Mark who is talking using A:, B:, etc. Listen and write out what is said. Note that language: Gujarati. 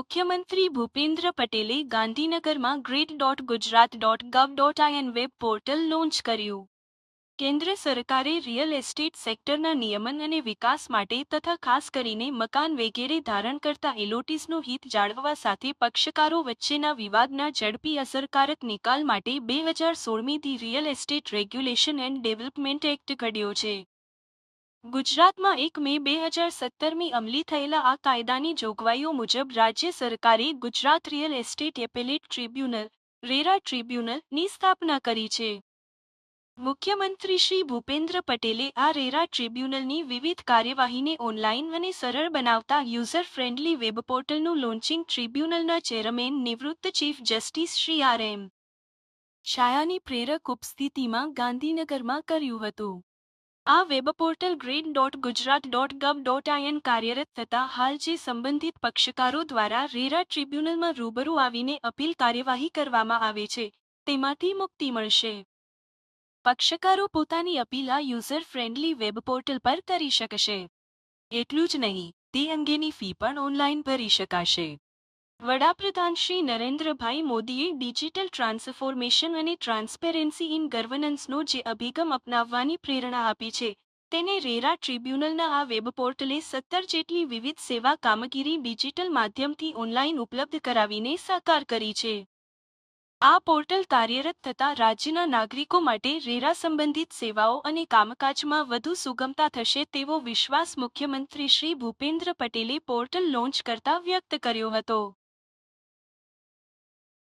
A: મુખ્યમંત્રી ભૂપેન્દ્ર પટેલે ગાંધીનગરમાં great dot Gujarat dot gov dot IN web portal launch કર્યું. કેન્દ્ર સરકારે રિયલ એસ્ટેટ સેક્ટરના નિયમન અને વિકાસ માટે તથા ખાસ કરીને મકાન વગેરે ધારણ કરતા એલોટીસનું હિત જાળવવા સાથે પક્ષકારો વચ્ચેના વિવાદના ઝડપી અસરકારક નિકાલ માટે બે હજાર સોળમીથી real estate regulation and development act ઘડ્યો છે. ગુજરાતમાં એક મે બે હજાર સત્તરમી અમલી થયેલા આ કાયદાની જોગવાઈઓ મુજબ રાજ્ય સરકારે Gujarat real estate appellate tribunal, RERA ટ્રિબ્યુનલની સ્થાપના કરી છે. મુખ્યમંત્રી શ્રી ભૂપેન્દ્ર પટેલે આ રેરા ટ્રિબ્યુનલની વિવિધ કાર્યવાહીને ઓનલાઈન અને સરળ બનાવતા યુઝર ફ્રેન્ડલી વેબ પોર્ટલનું લોન્ચિંગ ટ્રિબ્યુનલના ચેરમેન નિવૃત્ત chief justice Shri R M. છાયાની પ્રેરક ઉપસ્થિતિમાં ગાંધીનગરમાં કર્યું હતું. આ web portal green dot Gujarat dot gov dot IN કાર્યરત થતા હાલ જે સંબંધિત પક્ષકારો દ્વારા રેરા ટ્રિબ્યુનલમાં રૂબરૂ આવીને અપીલ કાર્યવાહી કરવામાં આવે છે, તેમાંથી મુક્તિ મળશે. પક્ષકારો પોતાની અપીલ આ યુઝર ફ્રેન્ડલી વેબ પોર્ટલ પર કરી શકશે. એટલું જ નહીં, તે અંગેની ફી પણ ઓનલાઈન ભરી શકાશે. વડાપ્રધાન શ્રી નરેન્દ્રભાઈ મોદીએ ડિજિટલ ટ્રાન્સફોર્મેશન અને ટ્રાન્સપેરન્સી ઇન ગવર્નન્સનો જે અભિગમ અપનાવવાની પ્રેરણા આપી છે, તેને રેરા ટ્રિબ્યુનલના આ વેબ પોર્ટલે સત્તર જેટલી વિવિધ સેવા કામગીરી ડિજિટલ માધ્યમથી ઓનલાઈન ઉપલબ્ધ કરાવીને સાકાર કરી છે. આ પોર્ટલ કાર્યરત થતાં રાજ્યના નાગરિકો માટે રેરા સંબંધિત સેવાઓ અને કામકાજમાં વધુ સુગમતા થશે તેવો વિશ્વાસ મુખ્યમંત્રી શ્રી ભૂપેન્દ્ર પટેલે પોર્ટલ લોન્ચ કરતા વ્યક્ત કર્યો હતો.